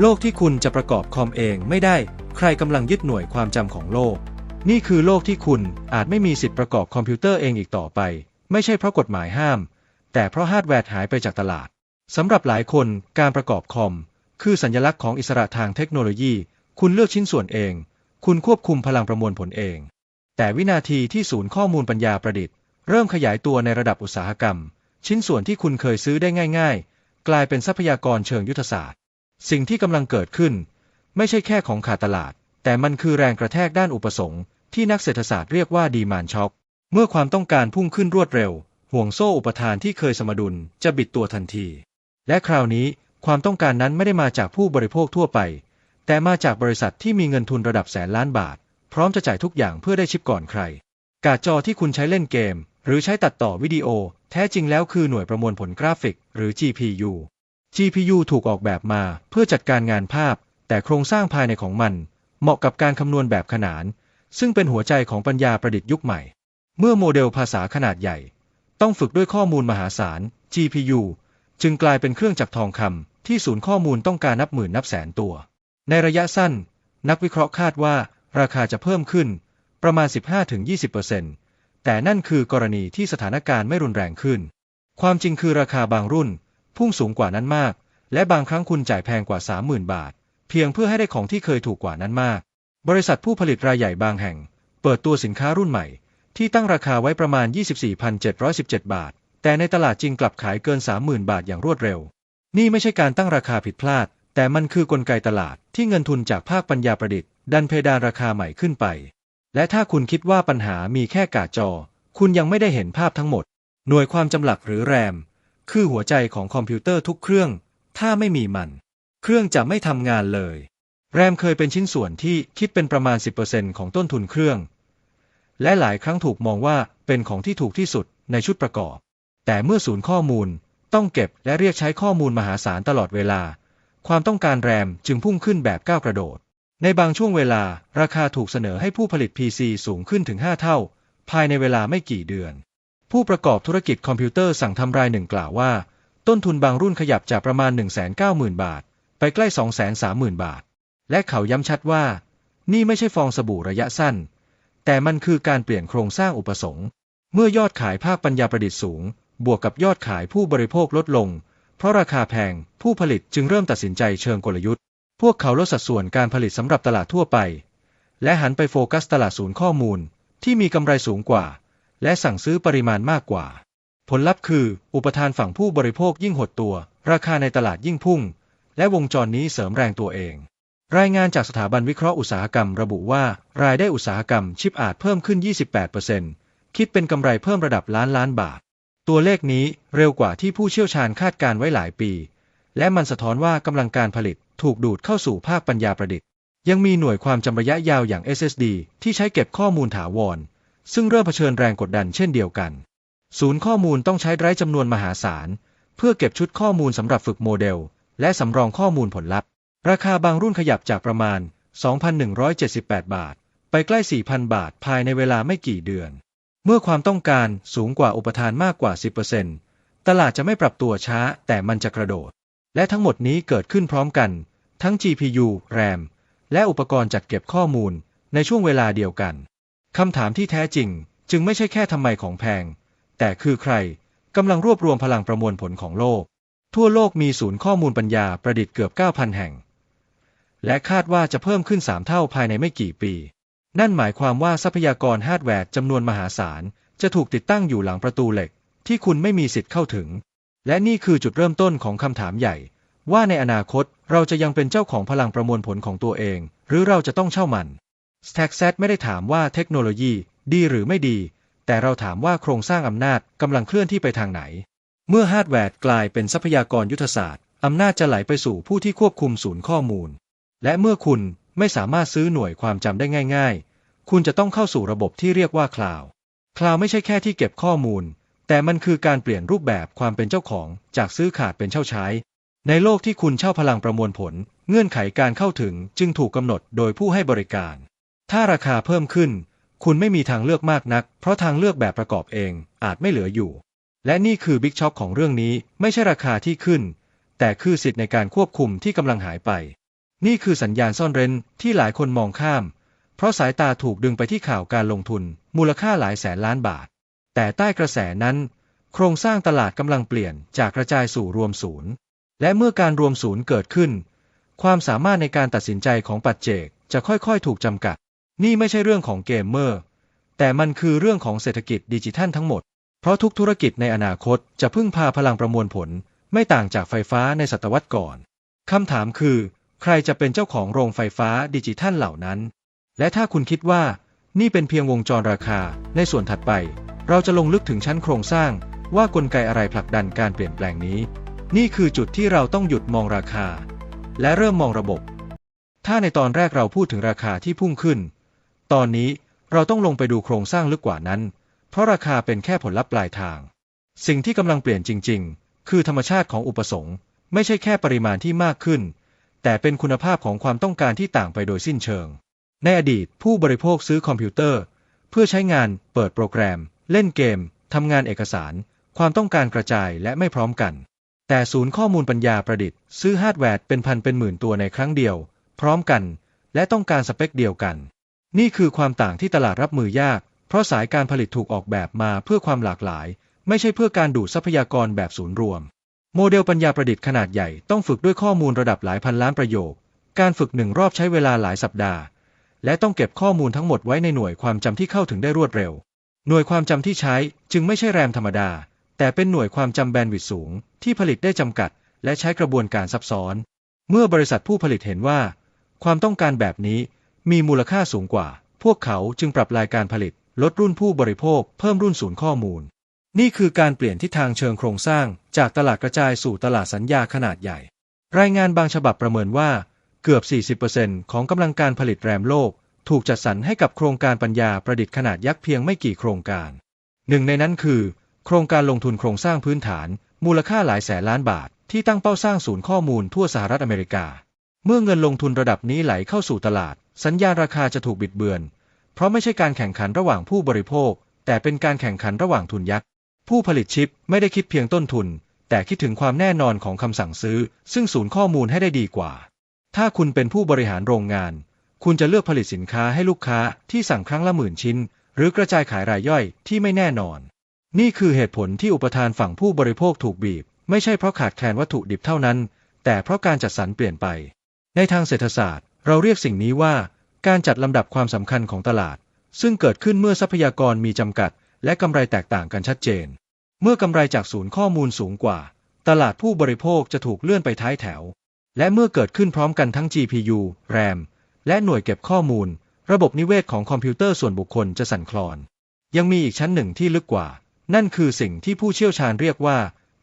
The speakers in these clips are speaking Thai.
โลกที่คุณจะประกอบคอมเองไม่ได้ ใครกำลังยึดหน่วยความจำของโลก นี่คือโลกที่คุณอาจไม่มีสิทธิ์ประกอบคอมพิวเตอร์เองอีกต่อไป ไม่ใช่เพราะกฎหมายห้าม แต่เพราะฮาร์ดแวร์หายไปจากตลาดสำหรับหลายคนการประกอบคอม คือสัญลักษณ์ของอิสระทางเทคโนโลยี คุณเลือกชิ้นส่วนเอง คุณควบคุมพลังประมวลผลเอง แต่วินาทีที่ศูนย์ข้อมูลปัญญาประดิษฐ์ เริ่มขยายตัวในระดับอุตสาหกรรม ชิ้นส่วนที่คุณเคยซื้อได้ง่าย ๆ กลายเป็นทรัพยากรเชิงยุทธศาสตร์ สิ่งที่กำลังเกิดขึ้น ไม่ใช่แค่ของขาดตลาด แต่มันคือแรงกระแทกด้านอุปสงค์ที่นักเศรษฐศาสตร์เรียกว่าดีมานช็อคเมื่อความต้องการพุ่งขึ้นรวดเร็ว ห่วงโซ่อุปทานที่เคยสมดุลจะบิดตัวทันที และคราวนี้ความต้องการนั้นไม่ได้มาจากผู้บริโภคทั่วไป แต่มาจากบริษัทที่มีเงินทุนระดับแสนล้านบาท พร้อมจะจ่ายทุกอย่างเพื่อได้ชิปก่อนใคร การ์ดจอที่คุณใช้เล่นเกม หรือใช้ตัดต่อวิดีโอ แท้จริงแล้วคือหน่วยประมวลผลกราฟิก หรือ GPU GPU ถูกออกแบบมาเพื่อจัดการงานภาพ แต่โครงสร้างภายในของมัน เหมาะกับการคำนวณแบบขนาน ซึ่งเป็นหัวใจของปัญญาประดิษฐ์ยุคใหม่ เมื่อโมเดลภาษาขนาดใหญ่ ต้องฝึกด้วยข้อมูลมหาศาล GPU จึงกลายเป็นเครื่องจักรทองคำที่ศูนย์ข้อมูลต้องการนับหมื่นนับแสนตัว ในระยะสั้น นักวิเคราะห์คาดว่าราคาจะเพิ่มขึ้นประมาณ 15-20%แต่นั่นคือกรณีที่สถานการณ์ไม่รุนแรงขึ้น ความจริงคือราคาบางรุ่น พุ่งสูงกว่านั้นมาก และบางครั้งคุณจ่ายแพงกว่า 30,000 บาท เพียงเพื่อให้ได้ของที่เคยถูกกว่านั้นมาก บริษัทผู้ผลิตรายใหญ่บางแห่ง เปิดตัวสินค้ารุ่นใหม่ ที่ตั้งราคาไว้ประมาณ 24,717 บาท แต่ในตลาดจริงกลับขายเกิน 30,000 บาทอย่างรวดเร็ว นี่ไม่ใช่การตั้งราคาผิดพลาด แต่มันคือกลไกตลาดที่เงินทุนจากภาคปัญญาประดิษฐ์ดันเพดานราคาใหม่ขึ้นไป และถ้าคุณคิดว่าปัญหามีแค่การจอ คุณยังไม่ได้เห็นภาพทั้งหมด หน่วยความจำหลักหรือแรม คือหัวใจของคอมพิวเตอร์ทุกเครื่อง ถ้าไม่มีมัน เครื่องจะไม่ทำงานเลย แรมเคยเป็นชิ้นส่วนที่คิดเป็นประมาณ 10%ของต้นทุนเครื่อง และหลายครั้งถูกมองว่าเป็นของที่ถูกที่สุดในชุดประกอบ แต่เมื่อศูนย์ข้อมูลต้องเก็บและเรียกใช้ข้อมูลมหาศาลตลอดเวลา ความต้องการแรมจึงพุ่งขึ้นแบบก้าวกระโดด ในบางช่วงเวลา ราคาถูกเสนอให้ผู้ผลิต PC สูงขึ้นถึง 5 เท่า ภายในเวลาไม่กี่เดือน ผู้ประกอบธุรกิจคอมพิวเตอร์สั่งทำรายหนึ่งกล่าวว่า ต้นทุนบางรุ่นขยับจากประมาณ 190,000 บาท ไปใกล้ 230,000 บาท และเขาย้ำชัดว่า นี่ไม่ใช่ฟองสบู่ระยะสั้น แต่มันคือการเปลี่ยนโครงสร้างอุปสงค์เมื่อยอดขายภาคปัญญาประดิษฐ์สูง บวกกับยอดขายผู้บริโภคลดลง เพราะราคาแพงผู้ผลิตจึงเริ่มตัดสินใจเชิงกลยุทธ์ พวกเขาลดสัดส่วนการผลิตสำหรับตลาดทั่วไป และหันไปโฟกัสตลาดศูนย์ข้อมูลที่มีกำไรสูงกว่า และสั่งซื้อปริมาณมากกว่า ผลลัพธ์คือ อุปทานฝั่งผู้บริโภคยิ่งหดตัว ราคาในตลาดยิ่งพุ่ง และวงจรนี้เสริมแรงตัวเอง รายงานจากสถาบันวิเคราะห์อุตสาหกรรมระบุว่า รายได้อุตสาหกรรมชิปอาจเพิ่มขึ้น 28%คิดเป็นกำไรเพิ่มระดับล้านล้านบาท ตัวเลขนี้เร็วกว่าที่ผู้เชี่ยวชาญคาดการไว้หลายปี และมันสะท้อนว่ากำลังการผลิตถูกดูดเข้าสู่ภาคปัญญาประดิษฐ์ ยังมีหน่วยความจำระยะยาวอย่าง SSD ที่ใช้เก็บข้อมูลถาวร ซึ่งเริ่มเผชิญแรงกดดันเช่นเดียวกัน ศูนย์ข้อมูลต้องใช้ไรฟ์จำนวนมหาศาล เพื่อเก็บชุดข้อมูลสำหรับฝึกโมเดล และสำรองข้อมูลผลลัพธ์ ราคาบางรุ่นขยับจากประมาณ 2,178 บาท ไปใกล้ 4,000 บาทภายในเวลาไม่กี่เดือน เมื่อความต้องการสูงกว่าอุปทานมากกว่า 10%ตลาดจะไม่ปรับตัวช้าแต่มันจะกระโดด และทั้งหมดนี้เกิดขึ้นพร้อมกัน ทั้ง GPU RAM และอุปกรณ์จัดเก็บข้อมูลในช่วงเวลาเดียวกัน คำถามที่แท้จริง จึงไม่ใช่แค่ทำไมของแพง แต่คือใครกำลังรวบรวมพลังประมวลผลของโลก ทั่วโลกมีศูนย์ข้อมูลปัญญาประดิษฐ์เกือบ 9,000 แห่ง และคาดว่าจะเพิ่มขึ้น 3 เท่าภายในไม่กี่ปี นั่นหมายความว่าทรัพยากรฮาร์ดแวร์จำนวนมหาศาล จะถูกติดตั้งอยู่หลังประตูเหล็ก ที่คุณไม่มีสิทธิ์เข้าถึง และนี่คือจุดเริ่มต้นของคำถามใหญ่ ว่าในอนาคตเราจะยังเป็นเจ้าของพลังประมวลผลของตัวเอง หรือเราจะต้องเช่ามัน Stackset ไม่ได้ถามว่าเทคโนโลยีดีหรือไม่ดี แต่เราถามว่าโครงสร้างอำนาจกำลังเคลื่อนที่ไปทางไหน เมื่อฮาร์ดแวร์กลายเป็นทรัพยากรยุทธศาสตร์อำนาจจะไหลไปสู่ผู้ที่ควบคุมศูนย์ข้อมูล และเมื่อคุณไม่สามารถซื้อหน่วยความจำได้ง่าย ๆ คุณจะต้องเข้าสู่ระบบที่เรียกว่าคลาวด์คลาวด์ไม่ใช่แค่ที่เก็บข้อมูล แต่มันคือการเปลี่ยนรูปแบบความเป็นเจ้าของจากซื้อขาดเป็นเช่าใช้ ในโลกที่คุณเช่าพลังประมวลผล เงื่อนไขการเข้าถึงจึงถูกกำหนดโดยผู้ให้บริการ ถ้าราคาเพิ่มขึ้น คุณไม่มีทางเลือกมากนัก เพราะทางเลือกแบบประกอบเองอาจไม่เหลืออยู่ และนี่คือบิ๊กช็อคของเรื่องนี้ไม่ใช่ราคาที่ขึ้น แต่คือสิทธิ์ในการควบคุมที่กำลังหายไป นี่คือสัญญาณซ่อนเร้นที่หลายคนมองข้าม เพราะสายตาถูกดึงไปที่ข่าวการลงทุน มูลค่าหลายแสนล้านบาท แต่ใต้กระแสนั้น โครงสร้างตลาดกำลังเปลี่ยนจากกระจายสู่รวมศูนย์ และเมื่อการรวมศูนย์เกิดขึ้น ความสามารถในการตัดสินใจของปัจเจกจะค่อยๆ ถูกจำกัด นี่ไม่ใช่เรื่องของเกมเมอร์ แต่มันคือเรื่องของเศรษฐกิจดิจิทัลทั้งหมด เพราะทุกธุรกิจในอนาคตจะพึ่งพาพลังประมวลผล ไม่ต่างจากไฟฟ้าในศตวรรษก่อน คำถามคือ ใครจะเป็นเจ้าของโรงไฟฟ้าดิจิทัลเหล่านั้น และถ้าคุณคิดว่า นี่เป็นเพียงวงจรราคา ในส่วนถัดไป เราจะลงลึกถึงชั้นโครงสร้าง ว่ากลไกอะไรผลักดันการเปลี่ยนแปลงนี้ นี่คือจุดที่เราต้องหยุดมองราคา และเริ่มมองระบบ ถ้าในตอนแรกเราพูดถึงราคาที่พุ่งขึ้น ตอนนี้เราต้องลงไปดูโครงสร้างลึกกว่านั้น เพราะราคาเป็นแค่ผลลัพธ์ปลายทาง สิ่งที่กำลังเปลี่ยนจริง ๆ คือธรรมชาติของอุปสงค์ไม่ใช่แค่ปริมาณที่มากขึ้น แต่เป็นคุณภาพของความต้องการที่ต่างไปโดยสิ้นเชิง ในอดีตผู้บริโภคซื้อคอมพิวเตอร์ เพื่อใช้งาน เปิดโปรแกรม เล่นเกมทำงานเอกสาร ความต้องการกระจายและไม่พร้อมกัน แต่ศูนย์ข้อมูลปัญญาประดิษฐ์ซื้อฮาร์ดแวร์เป็นพันเป็นหมื่นตัวในครั้งเดียว พร้อมกัน และต้องการสเปคเดียวกัน นี่คือความต่างที่ตลาดรับมือยาก เพราะสายการผลิตถูกออกแบบมาเพื่อความหลากหลาย ไม่ใช่เพื่อการดูดทรัพยากรแบบศูนย์รวม โมเดลปัญญาประดิษฐ์ขนาดใหญ่ต้องฝึกด้วยข้อมูลระดับหลายพันล้านประโยค การฝึกหนึ่งรอบใช้เวลาหลายสัปดาห์ และต้องเก็บข้อมูลทั้งหมดไว้ในหน่วยความจำที่เข้าถึงได้รวดเร็ว หน่วยความจำที่ใช้จึงไม่ใช่แรมธรรมดา แต่เป็นหน่วยความจำแบนด์วิดต์สูง ที่ผลิตได้จำกัด และใช้กระบวนการซับซ้อน เมื่อบริษัทผู้ผลิตเห็นว่า ความต้องการแบบนี้ มีมูลค่าสูงกว่า พวกเขาจึงปรับรายการผลิต ลดรุ่นผู้บริโภค เพิ่มรุ่นศูนย์ข้อมูล นี่คือการเปลี่ยนทิศทางเชิงโครงสร้าง จากตลาดกระจายสู่ตลาดสัญญาขนาดใหญ่ รายงานบางฉบับประเมินว่า เกือบ 40%ของกำลังการผลิตแรมโลก ถูกจัดสรรให้กับโครงการปัญญาประดิษฐ์ขนาดยักษ์เพียงไม่กี่โครงการ หนึ่งในนั้นคือ โครงการลงทุนโครงสร้างพื้นฐาน มูลค่าหลายแสนล้านบาท ที่ตั้งเป้าสร้างศูนย์ข้อมูลทั่วสหรัฐอเมริกา เมื่อเงินลงทุนระดับนี้ไหลเข้าสู่ตลาด สัญญาณราคาจะถูกบิดเบือน เพราะไม่ใช่การแข่งขันระหว่างผู้บริโภค แต่เป็นการแข่งขันระหว่างทุนยักษ์ ผู้ผลิตชิปไม่ได้คิดเพียงต้นทุน แต่คิดถึงความแน่นอนของคำสั่งซื้อ ซึ่งศูนย์ข้อมูลให้ได้ดีกว่า ถ้าคุณเป็นผู้บริหารโรงงาน คุณจะเลือกผลิตสินค้าให้ลูกค้าที่สั่งครั้งละหมื่นชิ้น หรือกระจายขายรายย่อยที่ไม่แน่นอน นี่คือเหตุผลที่อุปทานฝั่งผู้บริโภคถูกบีบ ไม่ใช่เพราะขาดแคลนวัตถุดิบเท่านั้น แต่เพราะการจัดสรรเปลี่ยนไป ในทางเศรษฐศาสตร์ เราเรียกสิ่งนี้ว่าการจัดลำดับความสำคัญของตลาด ซึ่งเกิดขึ้นเมื่อทรัพยากรมีจำกัด และกำไรแตกต่างกันชัดเจน เมื่อกำไรจากศูนย์ข้อมูลสูงกว่า ตลาดผู้บริโภคจะถูกเลื่อนไปท้ายแถว และเมื่อเกิดขึ้นพร้อมกันทั้ง GPU RAM และหน่วยเก็บข้อมูล ระบบนิเวศของคอมพิวเตอร์ส่วนบุคคลจะสั่นคลอน ยังมีอีกชั้นหนึ่งที่ลึกกว่า นั่นคือสิ่งที่ผู้เชี่ยวชาญเรียกว่า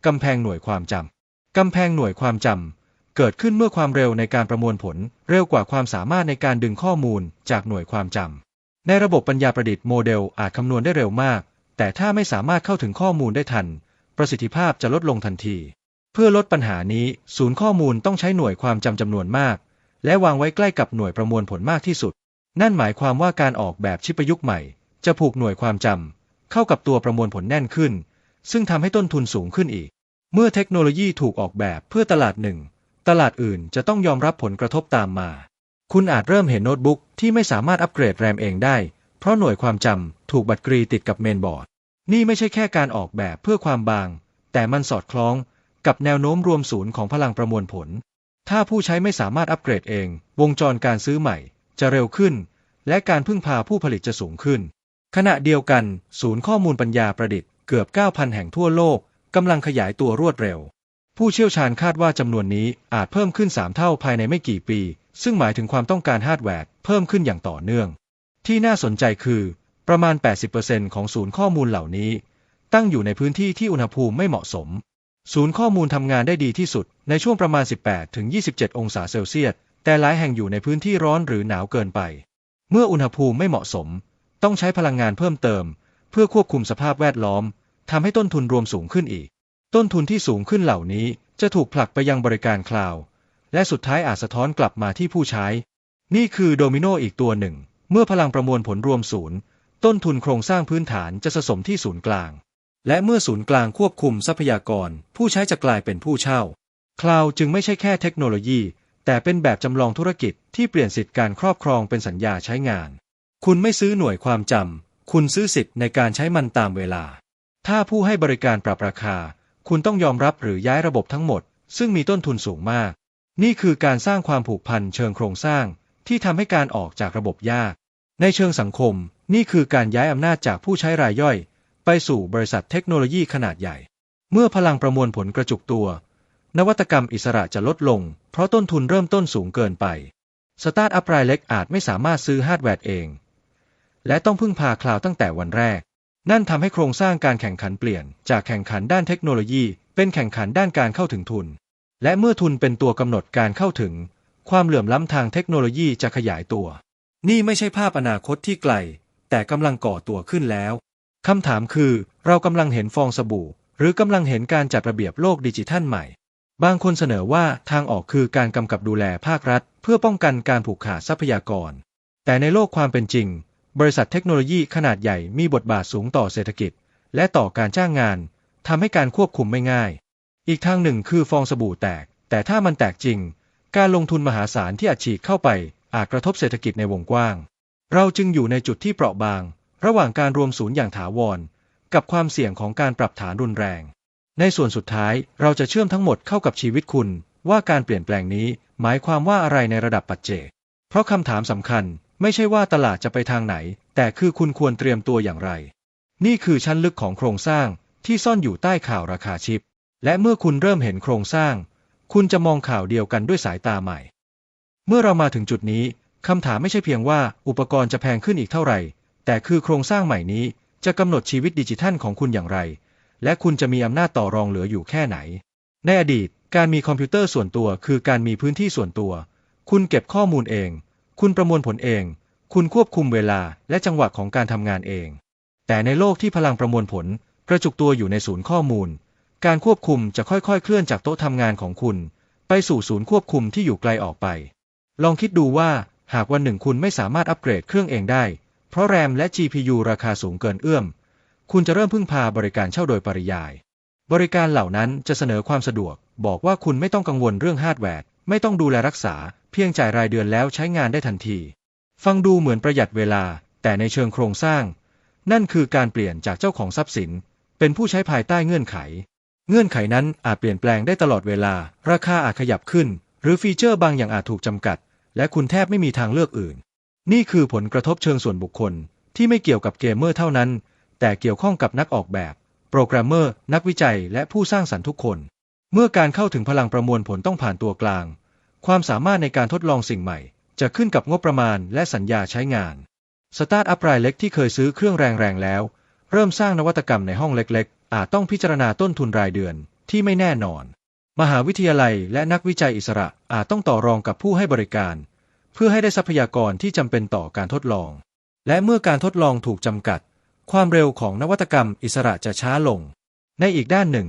กำแพงหน่วยความจำกำแพงหน่วยความจำ เกิดขึ้นเมื่อความเร็วในการประมวลผลเร็วกว่าความสามารถในการดึงข้อมูลจากหน่วยความจำ ในระบบปัญญาประดิษฐ์โมเดลอาจคำนวณได้เร็วมาก แต่ถ้าไม่สามารถเข้าถึงข้อมูลได้ทัน ประสิทธิภาพจะลดลงทันที เพื่อลดปัญหานี้ ศูนย์ข้อมูลต้องใช้หน่วยความจำจำนวนมาก และวางไว้ใกล้กับหน่วยประมวลผลมากที่สุด นั่นหมายความว่าการออกแบบชิปประยุกต์ใหม่ จะผูกหน่วยความจำเข้ากับตัวประมวลผลแน่นขึ้น ซึ่งทำให้ต้นทุนสูงขึ้นอีก เมื่อเทคโนโลยีถูกออกแบบเพื่อตลาดหนึ่ง ตลาดอื่นจะต้องยอมรับผลกระทบตามมา คุณอาจเริ่มเห็นโน้ตบุ๊กที่ไม่สามารถอัปเกรดแรมเองได้ เพราะหน่วยความจำถูกบัตรกรีติดกับเมนบอร์ด นี่ไม่ใช่แค่การออกแบบเพื่อความบาง แต่มันสอดคล้องกับแนวโน้มรวมศูนย์ของพลังประมวลผล ถ้าผู้ใช้ไม่สามารถอัปเกรดเอง วงจรการซื้อใหม่จะเร็วขึ้น และการพึ่งพาผู้ผลิตจะสูงขึ้น ขณะเดียวกัน ศูนย์ข้อมูลปัญญาประดิษฐ์เกือบ 9,000 แห่งทั่วโลกกำลังขยายตัวรวดเร็ว ผู้เชี่ยวชาญคาดว่าจำนวนนี้อาจเพิ่มขึ้น 3 เท่าภายในไม่กี่ปี ซึ่งหมายถึงความต้องการฮาร์ดแวร์เพิ่มขึ้นอย่างต่อเนื่อง ที่น่าสนใจคือ ประมาณ 80%ของศูนย์ข้อมูลเหล่านี้ ตั้งอยู่ในพื้นที่ที่อุณหภูมิไม่เหมาะสม ศูนย์ข้อมูลทำงานได้ดีที่สุดในช่วงประมาณ 18-27 องศาเซลเซียส แต่หลายแห่งอยู่ในพื้นที่ร้อนหรือหนาวเกินไป เมื่ออุณหภูมิไม่เหมาะสม ต้องใช้พลังงานเพิ่มเติม เพื่อควบคุมสภาพแวดล้อมทำให้ต้นทุนรวมสูงขึ้นอีก ต้นทุนที่สูงขึ้นเหล่านี้จะถูกผลักไปยังบริการคลาวด์และสุดท้ายอาจสะท้อนกลับมาที่ผู้ใช้ นี่คือโดมิโนอีกตัวหนึ่ง เมื่อพลังประมวลผลรวมศูนย์ ต้นทุนโครงสร้างพื้นฐานจะสะสมที่ศูนย์กลาง และเมื่อศูนย์กลางควบคุมทรัพยากร ผู้ใช้จะกลายเป็นผู้เช่า คลาวด์จึงไม่ใช่แค่เทคโนโลยี แต่เป็นแบบจำลองธุรกิจที่เปลี่ยนสิทธิการครอบครองเป็นสัญญาใช้งาน คุณไม่ซื้อหน่วยความจำคุณซื้อสิทธิ์ในการใช้มันตามเวลา ถ้าผู้ให้บริการปรับราคา คุณต้องยอมรับหรือย้ายระบบทั้งหมด ซึ่งมีต้นทุนสูงมาก นี่คือการสร้างความผูกพันเชิงโครงสร้าง ที่ทำให้การออกจากระบบยาก ในเชิงสังคม นี่คือการย้ายอำนาจจากผู้ใช้รายย่อย ไปสู่บริษัทเทคโนโลยีขนาดใหญ่ เมื่อพลังประมวลผลกระจุกตัว นวัตกรรมอิสระจะลดลง เพราะต้นทุนเริ่มต้นสูงเกินไปสตาร์ทอัพรายเล็กอาจไม่สามารถซื้อฮาร์ดแวร์เอง และต้องพึ่งพาคลาวด์ตั้งแต่วันแรก นั่นทำให้โครงสร้างการแข่งขันเปลี่ยน จากแข่งขันด้านเทคโนโลยี เป็นแข่งขันด้านการเข้าถึงทุน และเมื่อทุนเป็นตัวกำหนดการเข้าถึง ความเหลื่อมล้ำทางเทคโนโลยีจะขยายตัว นี่ไม่ใช่ภาพอนาคตที่ไกล แต่กำลังก่อตัวขึ้นแล้วคำถามคือ เรากำลังเห็นฟองสบู่ หรือกำลังเห็นการจัดระเบียบโลกดิจิทัลใหม่ บางคนเสนอว่าทางออกคือการกำกับดูแลภาครัฐ เพื่อป้องกันการผูกขาดทรัพยากร แต่ในโลกความเป็นจริง บริษัทเทคโนโลยีขนาดใหญ่มีบทบาทสูงต่อเศรษฐกิจ และต่อการจ้างงานทำให้การควบคุมไม่ง่าย อีกทางหนึ่งคือฟองสบู่แตก แต่ถ้ามันแตกจริง การลงทุนมหาศาลที่อัดฉีดเข้าไป อาจกระทบเศรษฐกิจในวงกว้าง เราจึงอยู่ในจุดที่เปราะบาง ระหว่างการรวมศูนย์อย่างถาวร กับความเสี่ยงของการปรับฐานรุนแรง ในส่วนสุดท้ายเราจะเชื่อมทั้งหมดเข้ากับชีวิตคุณ ว่าการเปลี่ยนแปลงนี้หมายความว่าอะไรในระดับปัจเจกเพราะคำถามสำคัญ ไม่ใช่ว่าตลาดจะไปทางไหน แต่คือคุณควรเตรียมตัวอย่างไร นี่คือชั้นลึกของโครงสร้างที่ซ่อนอยู่ใต้ข่าวราคาชิป และเมื่อคุณเริ่มเห็นโครงสร้าง คุณจะมองข่าวเดียวกันด้วยสายตาใหม่ เมื่อเรามาถึงจุดนี้คำถามไม่ใช่เพียงว่าอุปกรณ์จะแพงขึ้นอีกเท่าไหร่ แต่คือโครงสร้างใหม่นี้จะกำหนดชีวิตดิจิทัลของคุณอย่างไร และคุณจะมีอำนาจต่อรองเหลืออยู่แค่ไหน ในอดีต การมีคอมพิวเตอร์ส่วนตัวคือการมีพื้นที่ส่วนตัว คุณเก็บข้อมูลเอง คุณประมวลผลเอง คุณควบคุมเวลาและจังหวะของการทำงานเอง แต่ในโลกที่พลังประมวลผลกระจุกตัวอยู่ในศูนย์ข้อมูล การควบคุมจะค่อยๆ เคลื่อนจากโต๊ะทำงานของคุณ ไปสู่ศูนย์ควบคุมที่อยู่ไกลออกไป ลองคิดดูว่าหากวันหนึ่งคุณไม่สามารถอัปเกรดเครื่องเองได้ เพราะแรมและ GPU ราคาสูงเกินเอื้อม คุณจะเริ่มพึ่งพาบริการเช่าโดยปริยาย บริการเหล่านั้นจะเสนอความสะดวก บอกว่าคุณไม่ต้องกังวลเรื่องฮาร์ดแวร์ ไม่ต้องดูแลรักษา เพียงจ่ายรายเดือนแล้วใช้งานได้ทันที ฟังดูเหมือนประหยัดเวลา แต่ในเชิงโครงสร้าง นั่นคือการเปลี่ยนจากเจ้าของทรัพย์สิน เป็นผู้ใช้ภายใต้เงื่อนไข เงื่อนไขนั้นอาจเปลี่ยนแปลงได้ตลอดเวลา ราคาอาจขยับขึ้น หรือฟีเจอร์บางอย่างอาจถูกจำกัด และคุณแทบไม่มีทางเลือกอื่น นี่คือผลกระทบเชิงส่วนบุคคล ที่ไม่เกี่ยวกับเกมเมอร์เท่านั้น แต่เกี่ยวข้องกับนักออกแบบ โปรแกรมเมอร์ นักวิจัย และผู้สร้างสรรค์ทุกคน เมื่อการเข้าถึงพลังประมวลผลต้องผ่านตัวกลาง ความสามารถในการทดลองสิ่งใหม่ จะขึ้นกับงบประมาณและสัญญาใช้งาน สตาร์ทอัพรายเล็กที่เคยซื้อเครื่องแรงๆแล้ว เริ่มสร้างนวัตกรรมในห้องเล็กๆ อาจต้องพิจารณาต้นทุนรายเดือนที่ไม่แน่นอน มหาวิทยาลัยและนักวิจัยอิสระอาจต้องต่อรองกับผู้ให้บริการ เพื่อให้ได้ทรัพยากรที่จำเป็นต่อการทดลอง และเมื่อการทดลองถูกจำกัด ความเร็วของนวัตกรรมอิสระจะช้าลง ในอีกด้านหนึ่ง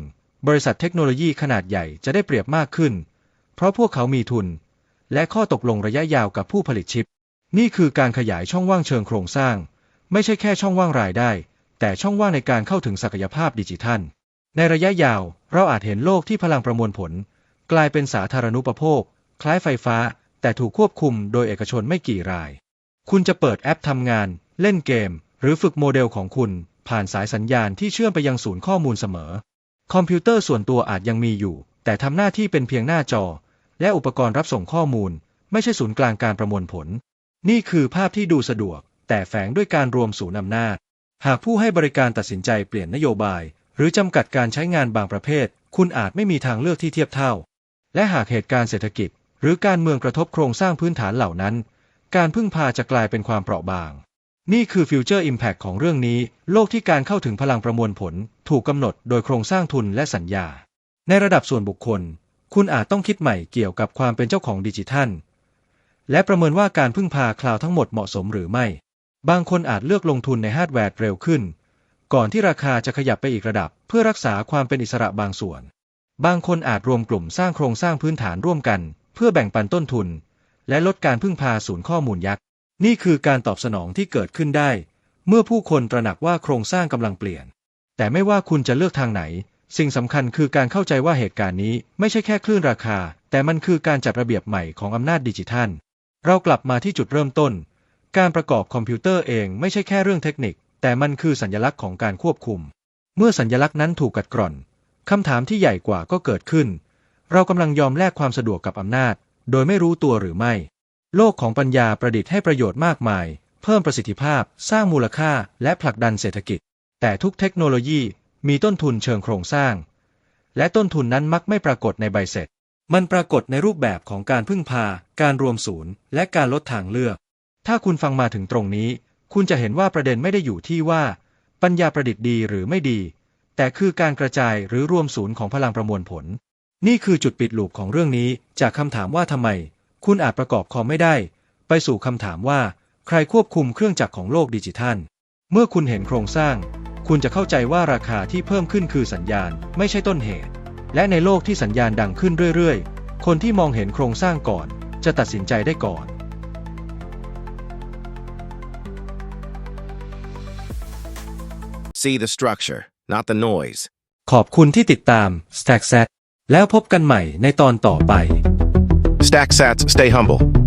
บริษัทเทคโนโลยีขนาดใหญ่จะได้เปรียบมากขึ้น เพราะพวกเขามีทุน และข้อตกลงระยะยาวกับผู้ผลิตชิป นี่คือการขยายช่องว่างเชิงโครงสร้าง ไม่ใช่แค่ช่องว่างรายได้ แต่ช่องว่างในการเข้าถึงศักยภาพดิจิทัล ในระยะยาวเราอาจเห็นโลกที่พลังประมวลผล กลายเป็นสาธารณูปโภค คล้ายไฟฟ้า แต่ถูกควบคุมโดยเอกชนไม่กี่ราย คุณจะเปิดแอปทำงาน เล่นเกม หรือฝึกโมเดลของคุณ ผ่านสายสัญญาณที่เชื่อมไปยังศูนย์ข้อมูลเสมอ คอมพิวเตอร์ส่วนตัวอาจยังมีอยู่ แต่ทำหน้าที่เป็นเพียงหน้าจอ และอุปกรณ์รับส่งข้อมูล ไม่ใช่ศูนย์กลางการประมวลผล นี่คือภาพที่ดูสะดวก แต่แฝงด้วยการรวมศูนย์อำนาจ หากผู้ให้บริการตัดสินใจเปลี่ยนนโยบาย หรือจำกัดการใช้งานบางประเภท คุณอาจไม่มีทางเลือกที่เทียบเท่า และหากเหตุการณ์เศรษฐกิจ หรือการเมืองกระทบโครงสร้างพื้นฐานเหล่านั้น การพึ่งพาจะกลายเป็นความเปราะบาง นี่คือฟิวเจอร์อิมแพคของเรื่องนี้ โลกที่การเข้าถึงพลังประมวลผล ถูกกำหนดโดยโครงสร้างทุนและสัญญา ในระดับส่วนบุคคล คุณอาจต้องคิดใหม่เกี่ยวกับความเป็นเจ้าของดิจิทัล และประเมินว่าการพึ่งพาคลาวทั้งหมดเหมาะสมหรือไม่ บางคนอาจเลือกลงทุนในฮาร์ดแวร์เร็วขึ้น ก่อนที่ราคาจะขยับไปอีกระดับ เพื่อรักษาความเป็นอิสระบางส่วน บางคนอาจรวมกลุ่มสร้างโครงสร้างพื้นฐานร่วมกัน เพื่อแบ่งปันต้นทุน และลดการพึ่งพาศูนย์ข้อมูลยักษ์ นี่คือการตอบสนองที่เกิดขึ้นได้ เมื่อผู้คนตระหนักว่าโครงสร้างกำลังเปลี่ยน แต่ไม่ว่าคุณจะเลือกทางไหน สิ่งสำคัญคือการเข้าใจว่าเหตุการณ์นี้ไม่ใช่แค่คลื่นราคา แต่มันคือการจัดระเบียบใหม่ของอำนาจดิจิทัล เรากลับมาที่จุดเริ่มต้น การประกอบคอมพิวเตอร์เองไม่ใช่แค่เรื่องเทคนิค แต่มันคือสัญลักษณ์ของการควบคุม เมื่อสัญลักษณ์นั้นถูกกัดกร่อนคำถามที่ใหญ่กว่าก็เกิดขึ้น เรากำลังยอมแลกความสะดวกกับอำนาจ โดยไม่รู้ตัวหรือไม่ โลกของปัญญาประดิษฐ์ให้ประโยชน์มากมาย เพิ่มประสิทธิภาพ สร้างมูลค่า และผลักดันเศรษฐกิจ แต่ทุกเทคโนโลยีมีต้นทุนเชิงโครงสร้าง และต้นทุนนั้นมักไม่ปรากฏในใบเสร็จ มันปรากฏในรูปแบบของการพึ่งพา การรวมศูนย์ และการลดทางเลือก ถ้าคุณฟังมาถึงตรงนี้ คุณจะเห็นว่าประเด็นไม่ได้อยู่ที่ว่า ปัญญาประดิษฐ์ดีหรือไม่ดี แต่คือการกระจายหรือรวมศูนย์ของพลังประมวลผล นี่คือจุดปิดลูปของเรื่องนี้จากคำถามว่าทำไม คุณอาจประกอบคอมไม่ได้ ไปสู่คำถามว่า ใครควบคุมเครื่องจักรของโลกดิจิทัล เมื่อคุณเห็นโครงสร้าง คุณจะเข้าใจว่าราคาที่เพิ่มขึ้นคือสัญญาณ ไม่ใช่ต้นเหตุ และในโลกที่สัญญาณดังขึ้นเรื่อยๆ คนที่มองเห็นโครงสร้างก่อน จะตัดสินใจได้ก่อน See the structure, not the noise. ขอบคุณที่ติดตาม StackSat แล้วพบกันใหม่ในตอนต่อไป StackSats, stay humble.